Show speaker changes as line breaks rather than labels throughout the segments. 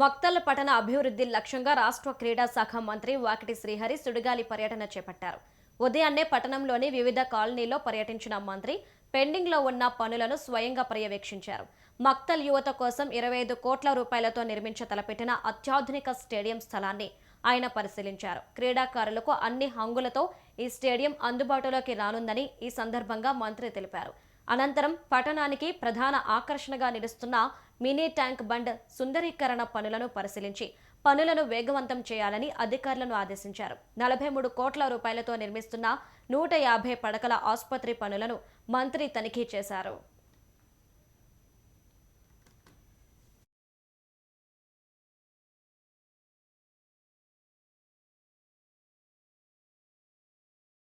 మక్తల్ పట్టణ అభివృద్ధి లక్ష్యంగా రాష్ట్ర క్రీడా శాఖ మంత్రి వాకిటి శ్రీహరి సుడిగాలి పర్యటన చేపట్టారు. ఉదయాన్నే పట్టణంలోని వివిధ కాలనీలో పర్యటించిన మంత్రి పెండింగ్లో ఉన్న పనులను స్వయంగా పర్యవేక్షించారు. మక్తల్ యువత కోసం ఇరవై ఐదు కోట్ల రూపాయలతో నిర్మించ తలపెట్టిన అత్యాధునిక స్టేడియం స్థలాన్ని ఆయన పరిశీలించారు. క్రీడాకారులకు అన్ని హంగులతో ఈ స్టేడియం అందుబాటులోకి రానుందని ఈ సందర్భంగా మంత్రి తెలిపారు. అనంతరం పట్టణానికి ప్రధాన ఆకర్షణగా నిలుస్తున్న మినీ ట్యాంక్ బండ్ సుందరీకరణ పనులను పరిశీలించి పనులను వేగవంతం చేయాలని అధికారులను ఆదేశించారు. నలభై మూడు కోట్ల రూపాయలతో నిర్మిస్తున్న నూట యాభై పడకల ఆసుపత్రి పనులను మంత్రి తనిఖీ చేశారు.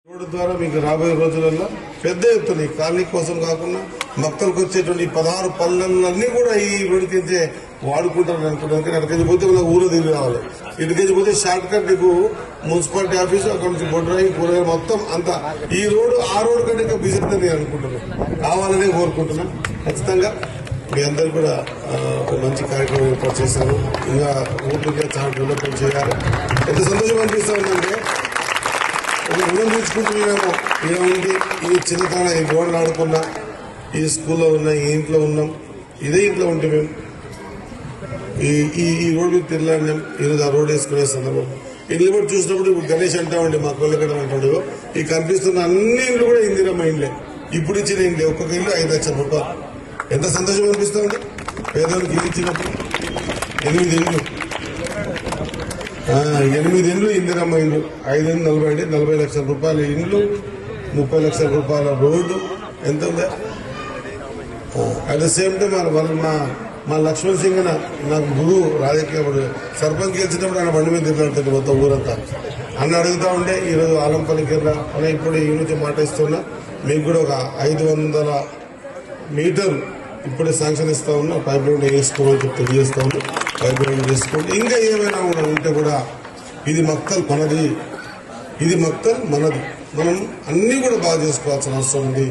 రోడ్డు ద్వారా మీకు రాబోయే రోజులలో పెద్ద ఎత్తున ఈ కాలనీ కోసం కాకుండా భక్తులకు వచ్చేటువంటి పదహారు పనులన్నీ కూడా ఈ రోడ్డుకి వాడుకుంటారని అనుకుంటాను కానీ అక్కడికి పోతే మన ఊరు తిరిగి రావాలి. ఇటుకెళ్ళి పోతే షార్ట్ కట్ నీకు మున్సిపాలిటీ ఆఫీసు అక్కడ నుంచి బొడ్రాయి కూరగాయలు మొత్తం అంత. ఈ రోడ్డు ఆ రోడ్డు కంటే ఇంకా బిజీ నేను అనుకుంటున్నాను. కావాలనే కోరుకుంటున్నాను. ఖచ్చితంగా మీ అందరు కూడా ఒక మంచి కార్యక్రమం ఏర్పాటు చేశారు. ఇంకా ఊరికి చాలా డెవలప్మెంట్ చేయాలి. ఎంత సంతోషం అనిపిస్తా ఉందంటే రుణం తీసుకుంటున్నాము ఏముంది ఈ చిన్నతనం ఈ గోడలు ఆడుకున్నా ఈ స్కూల్లో ఉన్నా ఈ ఇంట్లో ఉన్నాం ఇదే ఇంట్లో ఉంటే మేము ఈ ఈ ఈ రోడ్డు తిరలాడినాం ఈరోజు ఆ రోడ్ వేసుకునే సందర్భం ఇల్లు కూడా చూసినప్పుడు ఇప్పుడు గణేష్ అంటామండి మా కొల్లగడ అంటాడు ఈ కనిపిస్తున్న అన్ని ఇండ్లు కూడా ఇందిరమ్మ ఇండ్లే ఇప్పుడు ఇచ్చిన ఇండ్లే ఒక్కొక్క ఇల్లు ఐదు లక్షల రూపాయలు ఎంత సంతోషం అనిపిస్తుంది పేదలకు ఇల్లు ఇచ్చినప్పుడు ఎనిమిది ఇండ్లు ఆ, ఎనిమిది ఇండ్లు ఇందిరమ్మ ఇండ్లు. ఐదు ఇండ్లు నలభై అండి నలభై లక్షల రూపాయల ఇండ్లు ముప్పై లక్షల రూపాయల రోడ్డు ఎంత ఉందా? అట్ ద సేమ్ టైం మన మా మా లక్ష్మణ్ సింగ్ నాకు గురువు రాజకీయ సర్పంచ్ గెలిచినప్పుడు ఆయన బండి మీద తిరుగుతుంది మొత్తం ఊరంతా. అన్న అడుగుతా ఉంటే ఈరోజు ఆలంపల్లి కింద అన్న ఇప్పుడు ఈ నుంచి మాట ఇస్తున్నా. మీకు కూడా ఒక ఐదు వందల మీటర్ ఇప్పుడే శాంక్షన్ ఇస్తా ఉన్నా పైప్ లైన్ వేసుకోమని చెప్పి తెలియజేస్తా ఉన్నా పైప్ లైన్ చేసుకోండి ఇంకా ఏమైనా కూడా ఉంటే కూడా ఇది మక్కల్ మనది ఇది మక్కల్ మనది. మనం అన్నీ కూడా బాగా చేసుకోవాల్సిన అవసరం ఉంది.